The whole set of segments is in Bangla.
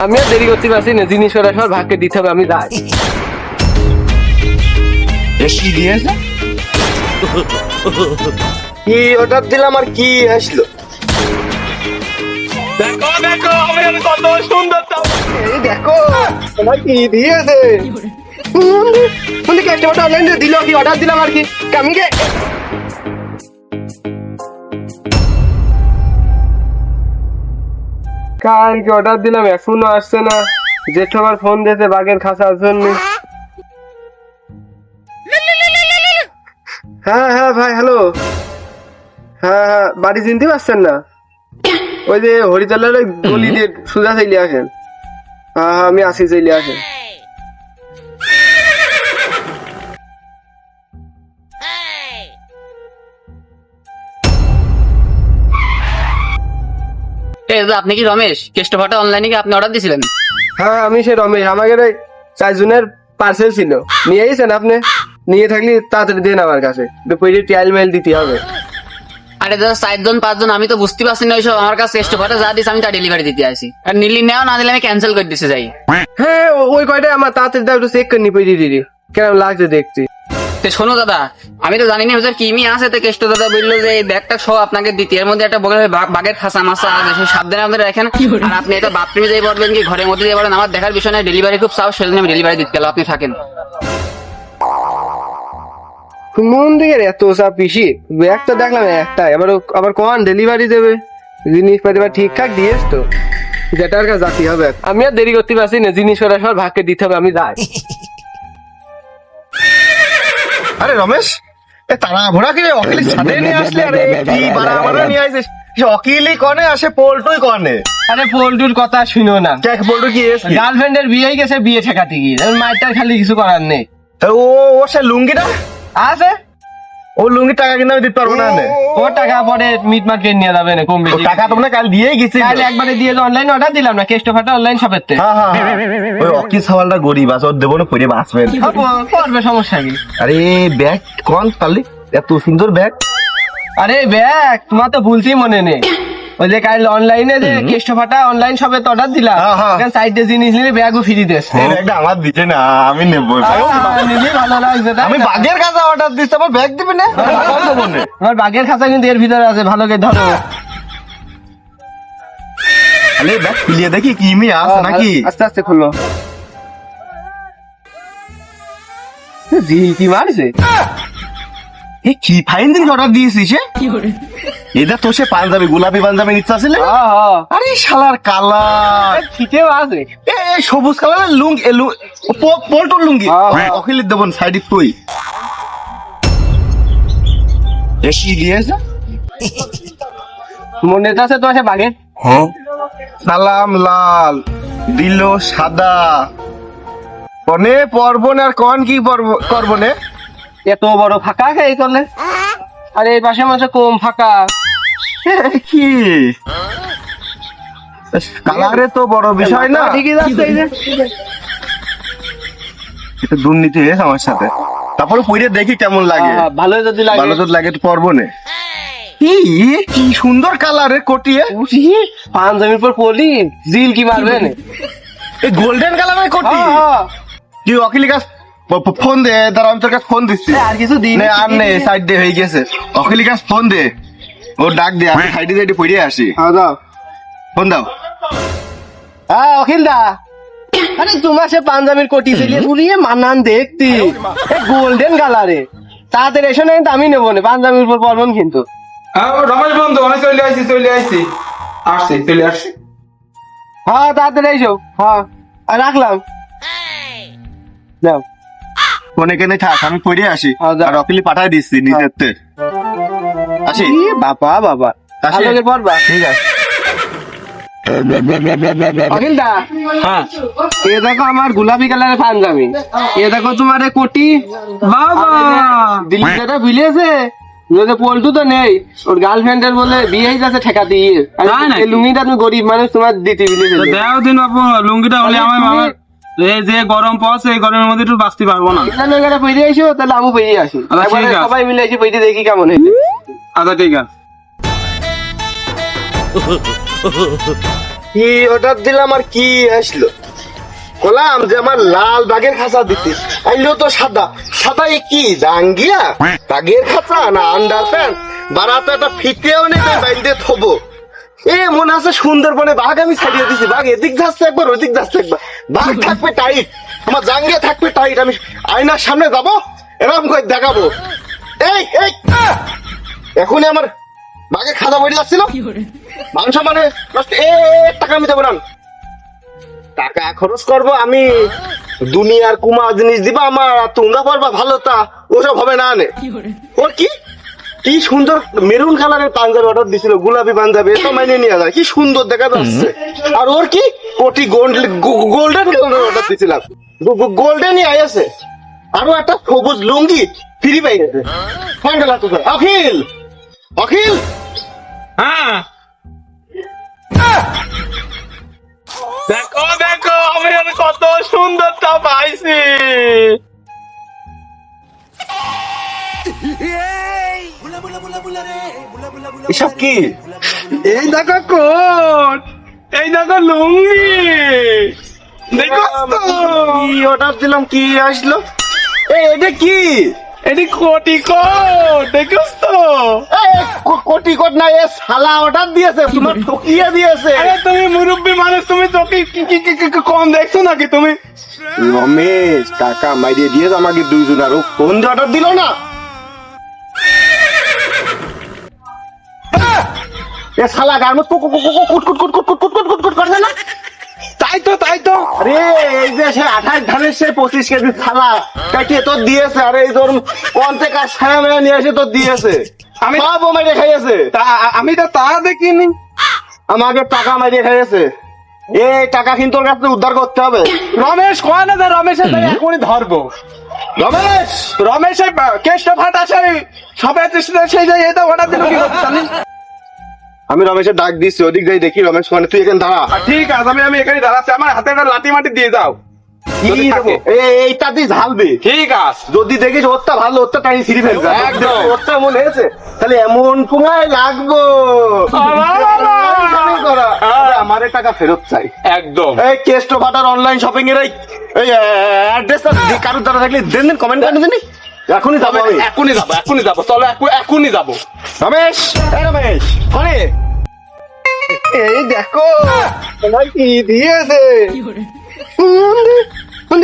আমি আর দেরি করতে পারছি না জিনিস ওরা সব ভাগকে দিতে হবে আমি যাই। দিয়েছে কি অর্ডার দিলাম আর কি আসলো? দেখো দেখো আমি কত সুন্দর দেখো তোমার কি দিয়েছে? অনলাইন দিল কি অর্ডার দিলাম আর কি। আমি কালকে অর্ডার দিলাম, এখনও আসছে না। জেঠু আবার ফোন দিয়েছে বাঘের খাসার জন্য। হ্যাঁ হ্যাঁ ভাই হ্যালো হ্যাঁ হ্যাঁ বাড়ি চিনতে পারছেন না? ওই যে হরিতলার গলি দিয়ে সোজা চাইলে আসেন। হ্যাঁ হ্যাঁ আমি আসি চাইলে আসেন। এ দাদা আপনি কি রমেশ? কেষ্ট ভাটা অনলাইনে কি আপনি অর্ডার দিয়েছিলেন হ্যাঁ আমি সে রমেশ। আমাকে ওই চারজনের পার্সেল ছিল। নিয়ে এসেছেন আপনি? নিয়ে থাকলে তাড়াতাড়ি দেন আমার কাছে। পরে ট্রায়াল মেল দিতে হবে। আরে দাদা চারজন পাঁচজন আমি তো বুঝতে পারছি না ওইসব। আমার কাছে কেষ্ট ভাটা যা দিছে আমি তা ডেলিভারি দিতে আসি। আর নিলি নেও না দিলে আমি ক্যান্সেল করে দিতে যাই। হ্যাঁ ওই কয়টা আমার তাড়াতাড়ি দাও একটু চেক করে নি পরে দিদি। কেমন লাগছে দেখতে। তো শোনো দাদা আমি তো জানি না ওদের কিমি আছে তো কেষ্ট দাদা বলল যে এই ব্যাগটা সহ আপনাকে দিতে। এর মধ্যে একটা বগলে বাঘের খাসা মাসা আছে সেই সাবধানে আপনারা রাখেন। আর আপনি এটা বাথরুমে যাই পারবেন কি ঘরের মধ্যে যাই পারেন আমার দেখার বিষয় না ডেলিভারি খুব চাও সেজন্য আমি ডেলিভারি দিতে গেলাম আপনি থাকেন। মন দিকে এত চাপ পিসি ব্যাগটা দেখলাম একটা এবার আবার কখন ডেলিভারি দেবে? জিনিসপাতি বা ঠিকঠাক দিয়েছ তো? যেটার কাছে জাতি হবে। আমি আর দেরি করতে পারছি না জিনিস ওরা সব ভাগকে দিতে হবে আমি যাই। আরে রমেশ এ তারা ভোড়া কি? অকিলি ছাদে নিয়ে আসলে? আরে কি বাড়া বাড়া নিয়ে আসিস? সে অকিলি কনে আসে পোল্টুই কনে। আরে পোল্টুর কথা শুনো না। দেখ পোল্টু কি এসে গার্লফ্রেন্ডের বিয়ে গেছে বিয়ে ঠেকাতে গিয়ে। মাইটার খালি কিছু করার নেই। ও ও সে লুঙ্গিটা? আছে? ও লুঙ্গি টাকা কিন্তু আমি দিতে পারব না ও টাকা পরে মিট মার্কেট নিয়ে যাবে না কম বেশি টাকা তো কাল দিয়েই গেছি কাল একবারে দিয়ে অনলাইন অর্ডার দিলাম না কেষ্ট ফাটা অনলাইন শপের তে। হ্যাঁ হ্যাঁ হ্যাঁ। ওই অকি সওয়ালটা গরিব আছে ওর দেবো না করে বাঁচবেন পড়বে সমস্যা কি? আরে ব্যাগ কোন পারলি এত সুন্দর ব্যাগ আরে ব্যাগ তোমার তো ভুলছি মনে নেই। ওই যে কাল অনলাইনে যে কেষ্ট ফাটা অনলাইন শপে তো অর্ডার দিলাম হ্যাঁ, হ্যাঁ। সাইডে জিনিস নিলে ব্যাগও ফ্রি এই ব্যাগটা আমার দিতে না আমি নেব ভালো লাগছে আমি বাগের কাছে অর্ডার দিচ্ছি আমার ব্যাগ দিবে না? কত দেবো না আমার বাগের খাঁচা কিন্তু এর ভিতরে আছে ভালো করে ধরো। আরে ব্যাগ খুলিয়ে দেখি কি মি আছে নাকি। আস্তে আস্তে খুললো জি কি মারছে? এই কি ফাইন জিনিস অর্ডার দিয়েছিস এ? এটা তো সে পাঞ্জাবি গোলাপি পাঞ্জাবি নিতে আসলে হ্যাঁ হ্যাঁ। আরে শালার কালার ঠিকই আছে। এ সবুজ কালারের লুঙ্গ এ লু প- পল্টুর লুঙ্গি। হ্যাঁ। অখিলের দেবন সাইডে কই। এসি দিয়েছে মনে আছে তো আছে বাগের সালাম লাল দিল সাদা। কনে পর্বন আর কন কি পর্ব করবনে এত বড় ফাঁকা এই করলে আরে এই পাশে মাঝে কম ফাঁকা। কি? কালারে তো বড় বিষয় না। ঠিকই যাচ্ছে এই যে। এটা দুর্নীতি হয়েছে আমার সাথে। তারপরে পইরে দেখি কেমন লাগে। ভালো যদি লাগে। ভালো তো লাগে তো পর্বনে কি? কি সুন্দর কোটিয়ে। উঠি, পাঞ্জাবির পর পলি জিল কি মারবে না। এই গোল্ডেন কালারের কোটি। কি অখিলি কাছ ফোন দে দাঁড়া আমি তোর কাছে ফোন দিচ্ছি। আর কিছু দিন নে আর নে সাইড দে হয়ে গেছে। অখিলি কাছ ফোন দে। ও ডাক দে আমি সাইডে সাইডে পড়ে আসি। হ্যাঁ দাও। ফোন দাও। হ্যাঁ অখিল দা। আরে তোমার সে পাঞ্জাবির কোটি ছিল পুরিয়ে মানান দেখতি। গোল্ডেন কালারে তাড়াতাড়ি এসে নাই আমি নেব না পাঞ্জাবির উপর পরবন কিন্তু। হ্যাঁ রমেশ বন্ধু আমি চলে আসছি চলে আসছি আসছি চলে আসছি। হ্যাঁ তাড়াতাড়ি এসো হ্যাঁ আর রাখলাম। যাও। ফোনে কেনে থাক আমি পড়ে আসি। হ্যাঁ, আর অখিলি পাঠাই দিচ্ছি নিজের তে। আসি বাবা বাবা। আসি। পড়বা? ঠিক আছে। হ্যাঁ। এ দেখো আমার গোলাপি কালারের পাঞ্জাবি। এ দেখো তোমার কোটি। বাবা দিল্লি যেটা বিলেছে যদি পল্টু তো নেই। ওর গার্লফ্রেন্ডের বলে বিয়েই যাচ্ছে ঠেকা দিয়ে। লুঙ্গিটা তুমি গরিব মানুষ তোমার দিতে দেও দিন বাপু লুঙ্গিটা হলে আমার এই যে গরম পড়ছে এই গরমের মধ্যে একটু বাঁচতে পারব না। পেরিয়ে তাহলে আমি পেরিয়ে আসি। আচ্ছা। সবাই মিলে এসে পেরিয়ে দেখি কেমন হয়েছে। আচ্ছা কি অর্ডার দিলাম আর কি আসলো? যে আমার লাল খাঁচা দিতে। আইলো তো সাদা। এ কি খাঁচা না আন্ডার বারাতে ফিতেও নেই এ, মনে আছে সুন্দরবনে বাঘ আমি ছাড়িয়ে দিছি। বাঘ এদিক যাচ্ছে একবার, ওদিক যাচ্ছে একবার। বাঘ থাকবে টাইট আমার জাঙ্গিয়া থাকবে টাইট আমি আয়নার সামনে যাব, এরকম করে দেখাবো! এখনই আমার বাঘের খাজা বইতে যাচ্ছিল। মাংস মানে টাকা আমি দেবো না। টাকা খরচ করব আমি। দুনিয়ার কুমা জিনিস দিবা আমার তোমরা পারবা ভালো তা। ওসব হবে না নে ওর কি? কি সুন্দর মেরুন কালারের পাঞ্জাবি অর্ডার দিছিল গোলাপি পাঞ্জাবি এটা মাইনে নিয়ে যায়। কি সুন্দর দেখা যাচ্ছে। আর ওর কি? কোটি গোল্ড গোল্ডেন কালারের অর্ডার দিছিলাম। গোল্ডেনই আইছে আরও একটা সবুজ লুঙ্গি ফ্রি পাই গেছে। ফান্ডালা তো অখিল অখিল! হ্যাঁ। দেখো দেখো আমি কত সুন্দরটা পাইছি। এসব কি? এই দেখো কোট। এই দেখো লুঙ্গি। দেখো অর্ডার দিলাম কি আসলো? এই এটা কি? এটি কোটি কোট দেখো তো কোটি কোট না এ সালা অর্ডার দিয়েছে তোমার ঠকিয়ে দিয়েছে আরে তুমি মুরব্বী মানুষ তুমি চোখে কি কম দেখছ নাকি তুমি রমেশ টাকা মাইরিয়ে দিয়ে আমাকে দুইজন আরও ফোন দিয়ে অর্ডার দিল না এ শালা গার মত কুট কুট কুট কুট কুট কুট কুট কুট কুট কুট করছে না তাই তো তাই তো। আরে এই যে সে আঠাশ ধানের সে পঁচিশ কেজি থালা কাটিয়ে তোর দিয়েছে? আরে এই তোর ছায়া মেয়া নিয়ে এসে তোর দিয়েছে। আমি আমি- সব ও মেরে খাইয়েছে। আমি তো তা দেখিনি। আমাকে টাকা মারিয়ে খাইয়েছে। এই টাকা কিন্তু ওর কাছ উদ্ধার করতে হবে। রমেশ কয় না যে রমেশের তাই এখনই ধরবো। রমেশ! রমেশ এই কেষ্ট ফাটা সেই সবাই সেই যে এটা অর্ডার দিল কি জানিস আমি রমেশের ডাক দিচ্ছি ওদিক যাই দেখি রমেশ মানে তুই এখানে দাঁড়া। ঠিক আছে আমি আমি এখানে দাঁড়াচ্ছি আমার হাতে একটা লাঠি মাটি দিয়ে দাও যদি থাকে। এই এইটা তুই ঝালবি ঠিক আছে। যদি দেখিস ওরটা ভালো ওরটা টানি ছিঁড়ি ফেলবে। একদম। ওরটা মনে হয়েছে তাহলে এমন সময় লাগবো। জানি করা। আরে আমারে টাকা ফেরত চাই। একদম। এই ফাটার অনলাইন শপিং এর এই এই অ্যাড্রেসটা কারোর দ্বারা থাকলে দেন দেন কমেন্ট করে দেন। এখনই যাব এখনই যাব এখনই যাব। চলো এখন- এখনই যাব। রমেশ! রমেশ এই দেখো তোমার কি দিয়েছে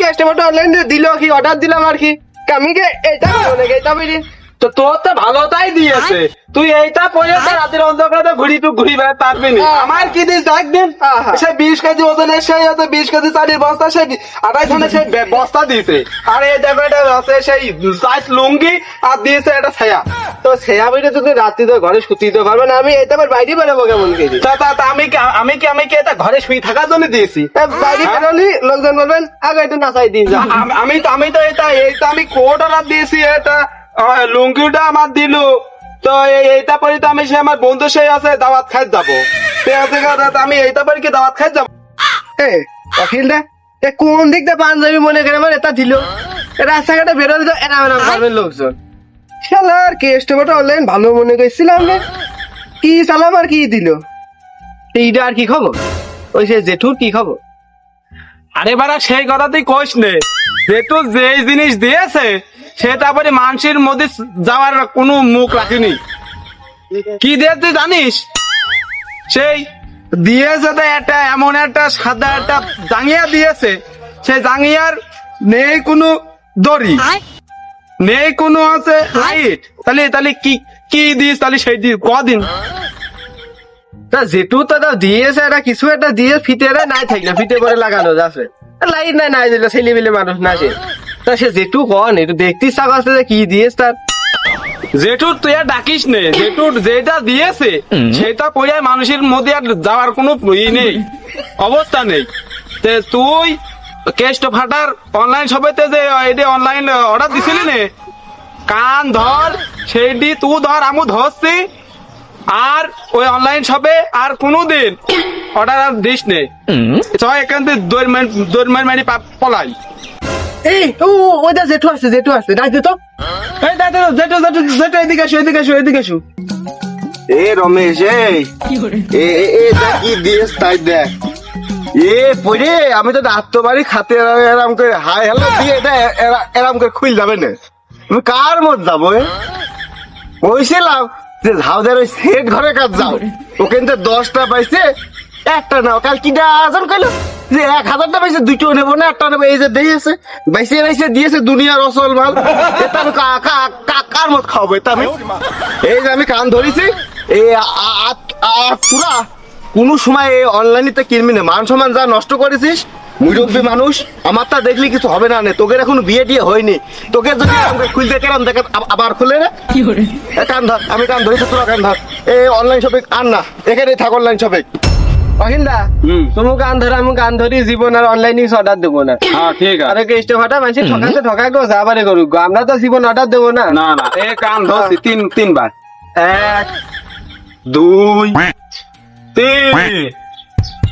কাস্টমারটা অনলাইন দিল কি অর্ডার দিলাম আর কি কামিকে এটা বেরি তো তোর তো ভালোটাই দিয়েছে। তুই এইটা পরে রাতের অন্ধকারে ঘুরি টু ঘুরি বেড়াতে পারবি না। হ্যাঁ। আমার কি দিস দেখ দিন। সে বিশ কেজি ওজনের সেই হচ্ছে বিশ কেজি চালির বস্তা সেই আড়াই ধরনের সেই বস্তা দিয়েছে। আর এই দেখো এটা আছে সেই সাইজ লুঙ্গি আর দিয়েছে এটা ছায়া তো সেয়া বেরি তুমি রাত্রি তো ঘরে শুতে দিতে পারবে না আমি এটা আবার বাইরে বেরোবো কেমন কেজি তা তা আমি কি আমি কি আমি কি এটা ঘরে শুই থাকার জন্য দিয়েছি? বাইরে বেরোলি লোকজন বলবেন আগে একটু নাচাই দিন যা। আম- তো আমি তো এটা এইটা আমি কোট অর্ডার দিয়েছি এটা লুঙ্গিটা আমার দিল। তো এইটা পরে তো আমি সে আমার বন্ধু সেই আছে দাওয়াত খাই যাব। আমি এইটা পরে কি দাওয়াত খাই যাব? এ অখিলটা এ কোন দিক দিয়ে পাঞ্জাবি মনে করে মানে এটা দিল? রাস্তাঘাটে বেরোলে তো এরা এরা পারবেন লোকজন। শালার কাস্টমারটা অনলাইন ভালো মনে করছিলাম রে। কি চালাম আর কি দিল? এইটা আর কি খবর? ওই সে জেঠুর কি খবর? আরে বাড়া সেই কথা তুই কইস নে। যেহেতু যেই জিনিস দিয়েছে সেটা পরে মানুষের মধ্যে যাওয়ার কোনো মুখ রাখেনি। কি দিয়ে তুই জানিস? সেই দিয়েছে তো একটা এমন একটা সাদা একটা জাঙ্গিয়া দিয়েছে সেই জাঙ্গিয়ার নেই কোনো দড়ি নেই কোনো আছে লাইট তাহলে তাহলে কি কি দিস? তাহলে সেই দিস কদিন? তা জেঠু তো দিয়েছে এটা কিছু একটা দিয়ে ফিতে নাই থাকলে ফিতে করে লাগানো যাচ্ছে। লাইট নাই নাই দিল ছেলে মিলে মানুষ না সে তা সে জেঠু কন একটু দেখতে ইচ্ছা করছে যে কি দিয়েছে তার। জেঠুর তুই আর ডাকিস নে জেঠুর যেটা দিয়েছে সেটা পড়ে মানুষের মধ্যে আর যাওয়ার কোনো ই নেই অবস্থা নেই। তে তুই কেষ্ট ফাটার অনলাইন সবেতে যে এটা অনলাইন অর্ডার দিছিলি নে? কান ধর সেইটি তুই ধর আমু ধরছি। আর ওই অনলাইন শপে আর কোনো দিন অর্ডার আর দিস নে। চ এখান থেকে মার মার মারি পা- পলাই। এই ও ওইটা জেঠু আছে জেঠু আছে ডাক দে তো। এই দাদা জেঠু জেঠু জেঠু এদিকে আসো এদিকে আসো এদিকে আসো। এ রমেশ এই। এ এ- এ কি দিয়েস তাই দেখ। এ পরে আমি তো ডাক্তার বাড়ি খাতে এরাম করে হাই হ্যালো দিয়ে এটা এরা- এরাম করে খুল যাবে না। তুমি কার মত যাব এ? কইছিলাম যে ঝাউদের ওই সেট ঘরে কাজ যাও। ওখান থেকে দশটা পাইছে একটা নাও কাল কিটা আজন কইলো যে এক হাজারটা পাইছে দুটো নেব না একটা নেব এই যে দিয়েছে। বাইসে বাইসে দিয়েছে দুনিয়ার অসল মাল। এটা আমি কা- কা- কা- কার মত খাওয়াবো এটা আমি? এই যে আমি কান ধরেছি এই পুরা কোনো সময় এই অনলাইনেতে কিনবি না। মান সম্মান যা নষ্ট করেছিস মুরব্বী মানুষ আমার তা দেখলি কিছু হবে না নে। তোকে এখনও বিয়ে টিয়ে হয়নি। তোকে যদি করে খুলতে কেরাম দেখে আবার খুলে রে এ কান ধর আমি কান ধরেছি তোরা কান ধর। এই অনলাইন শপিং আন না এখানেই থাক অনলাইন শপিং অহিন্দা। তুমি গান ধরে আমি গান ধরি জীবন আর অনলাইনে অর্ডার দেবো না। হ্যাঁ ঠিক আর আছে কেষ্ট ফাটা মানুষ ঠকাতে ঠকাই গো যাবারে করুক গো। আমরা তো জীবন অর্ডার দেবো না। না না এ কান ধরছি তিন তিনবার এক দুই তিন।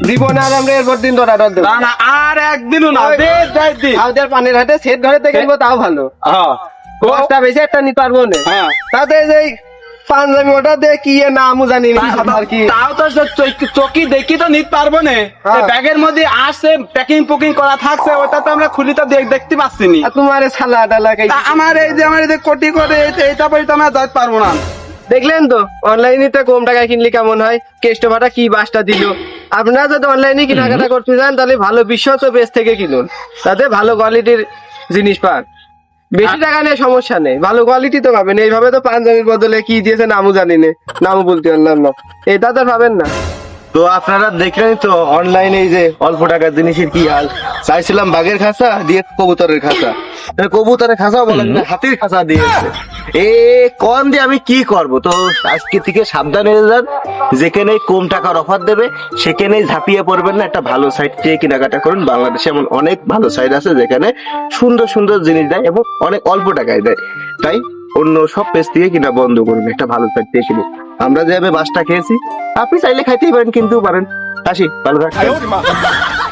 জীবন আর আমরা এরপর দিন অর্ডার দেবো না না আর একদিনও না দে দে দে। আমাদের পানির হাটে সেট ঘরে থেকে কিনবো তাও ভালো। হ্যাঁ দশটা বেশি একটা নিতে পারব না? হ্যাঁ তাতে পাঞ্জাবি ওটা এর নামও জানি তাও তো চৌকি- দেখি তো নিতে পারব না? হ্যাঁ। ব্যাগের মধ্যে আসছে প্যাকিং পুকিং করা থাকছে ওটা তো আমরা খুলি তো দেখতে পাচ্ছি নি তোমার সালা ডালা আমার এই যে আমার এই যে কোটি করে এই- এইটা পরে তো আমরা যাইতে পারব না। দেখলেন তো অনলাইনে তো কম টাকায় কিনলে কেমন হয়? কেষ্ট ভাটা কি বাসটা দিল? আপনারা যদি অনলাইনে কেনাকাটা করতে চান তাহলে ভালো বিশ্বস্ত পেজ থেকে কিনুন। তাতে ভালো কোয়ালিটির জিনিস পান। বেশি টাকা নিয়ে সমস্যা নেই। ভালো কোয়ালিটি তো পাবেন। এইভাবে তো পাঞ্জাবির বদলে কি দিয়েছে নামও জানি না। নামও বলতে পারলাম না। এটা তো পাবেন না। তো আপনারা দেখলেন তো অনলাইনে এই যে অল্প টাকার জিনিসের কি হাল? চাইছিলাম বাঘের খাঁচা, দিয়ে কবুতরের খাঁচা। এ কবুতরের খাঁচা বলেন হাতির খাঁচা দিয়েছে। এ, কন দিয়ে আমি কি করব? তো আজকে থেকে সাবধান হয়ে যান। যেখানে কম টাকার অফার দেবে, সেখানেই ঝাঁপিয়ে পড়বেন না। একটা ভালো সাইট থেকে কেনাকাটা করুন। বাংলাদেশে এমন অনেক ভালো সাইট আছে যেখানে সুন্দর সুন্দর জিনিস দেয় এবং অনেক অল্প টাকায় দেয়। তাই অন্য সব পেজ দিয়ে কিনা বন্ধ করুন একটা ভালো সাইট দিয়ে কিনুন আমরা যেভাবে বাসটা খেয়েছি, আপনি চাইলে খাইতেই পারেন কিন্তু পারেন। আসি, ভালো থাকবেন।